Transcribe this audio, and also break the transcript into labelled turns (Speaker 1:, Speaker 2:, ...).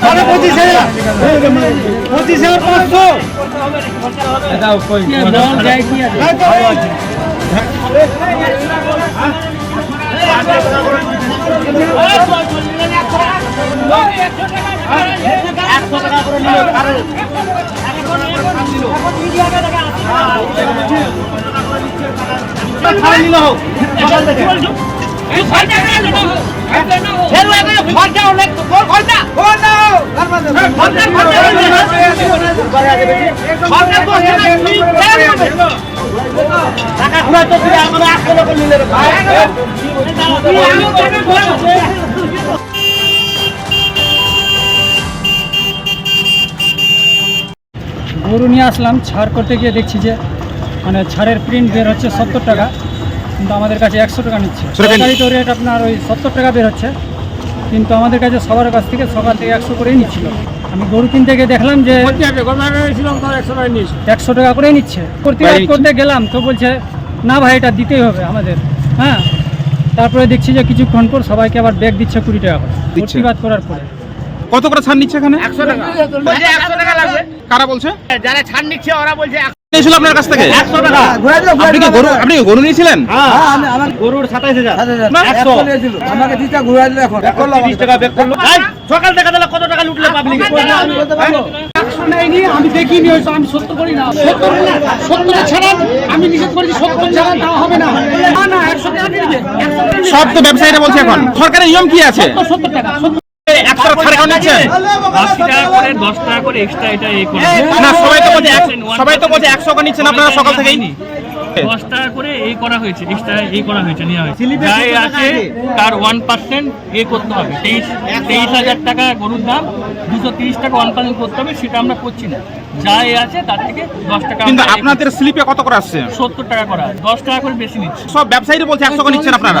Speaker 1: সাড়ে পঁচিশ হাজার পঁচিশ হাজার পাঁচশো ছাড় নিল হোক থেকে টাকা আমরা আটশো লোক নিলে
Speaker 2: গরু নিয়ে আসলাম ছাড় করতে গিয়ে দেখছি যে মানে ছাড়ের প্রিন্ট বের হচ্ছে সত্তর টাকা। কিন্তু আমাদের কাছে একশো টাকা নিচ্ছে। সরকারি তো রেট আপনার ওই সত্তর টাকা বের হচ্ছে কিন্তু আমাদের কাছে সবার কাছ থেকে সকাল থেকে একশো করেই নিচ্ছিল। আমি গরু কিনতে গিয়ে দেখলাম যে একশো টাকা করেই নিচ্ছে। প্রতিবাদ করতে গেলাম তো বলছে না ভাই এটা দিতেই হবে আমাদের। হ্যাঁ তারপরে দেখছি যে কিছুক্ষণ পর সবাইকে আবার ব্যাগ দিচ্ছে কুড়ি টাকা করে? প্রতিবাদ করার পরে।
Speaker 3: কত করে ছাড় নিচ্ছে এখানে?
Speaker 1: একশো টাকা।
Speaker 3: কারা বলছে?
Speaker 1: যারা ছাড় নিচ্ছে ওরা বলছে
Speaker 3: নিয়েছিল আপনার কাছ থেকে?
Speaker 1: একশো টাকা।
Speaker 3: আপনি কি গরু আপনি গরু নিয়েছিলেন?
Speaker 1: গরুর সাতাইশ হাজার।
Speaker 3: না,
Speaker 1: একশো।
Speaker 4: আমাকে দিলে এখন।
Speaker 1: টাকা বের করল এই, সকাল থেকে তাহলে কত টাকা লুটলে পাবলিক?
Speaker 2: আমি দেখিনি ওই আমি সত্য করি না। সত্তর সত্তর ছাড়া আমি নিষেধ করেছি সত্তর ছাড়া দেওয়া হবে না। না না একশো টাকা দিয়ে দিবে। একশো টাকা দিয়ে
Speaker 3: সব তো ব্যবসায়ীরা বলছে এখন। সরকারের নিয়ম কি আছে?
Speaker 2: সত্তর টাকা
Speaker 5: দশ টাকা করে এক্সট্রা এটা এ করে।
Speaker 3: না সবাই তো বলছে সবাই তো বলছে একশো করে নিচ্ছেন আপনারা সকাল থেকেই
Speaker 5: দশ টাকা করে এই করা হয়েছে এক্সট্রা এই করা হয়েছে নেওয়া হয়েছে। যাই আছে তার ওয়ান পার্সেন্ট এ করতে হবে। তেইশ তেইশ হাজার টাকা গরুর দাম দুশো তিরিশ টাকা ওয়ান পার্সেন্ট করতে হবে সেটা আমরা করছি না। যা এ আছে তার থেকে দশ টাকা
Speaker 3: কিন্তু আপনাদের স্লিপে কত করে আসছে?
Speaker 5: সত্তর টাকা করা দশ টাকা করে বেশি নিচ্ছে।
Speaker 3: সব ব্যবসায়ীরা বলছে একশো করে নিচ্ছেন আপনারা।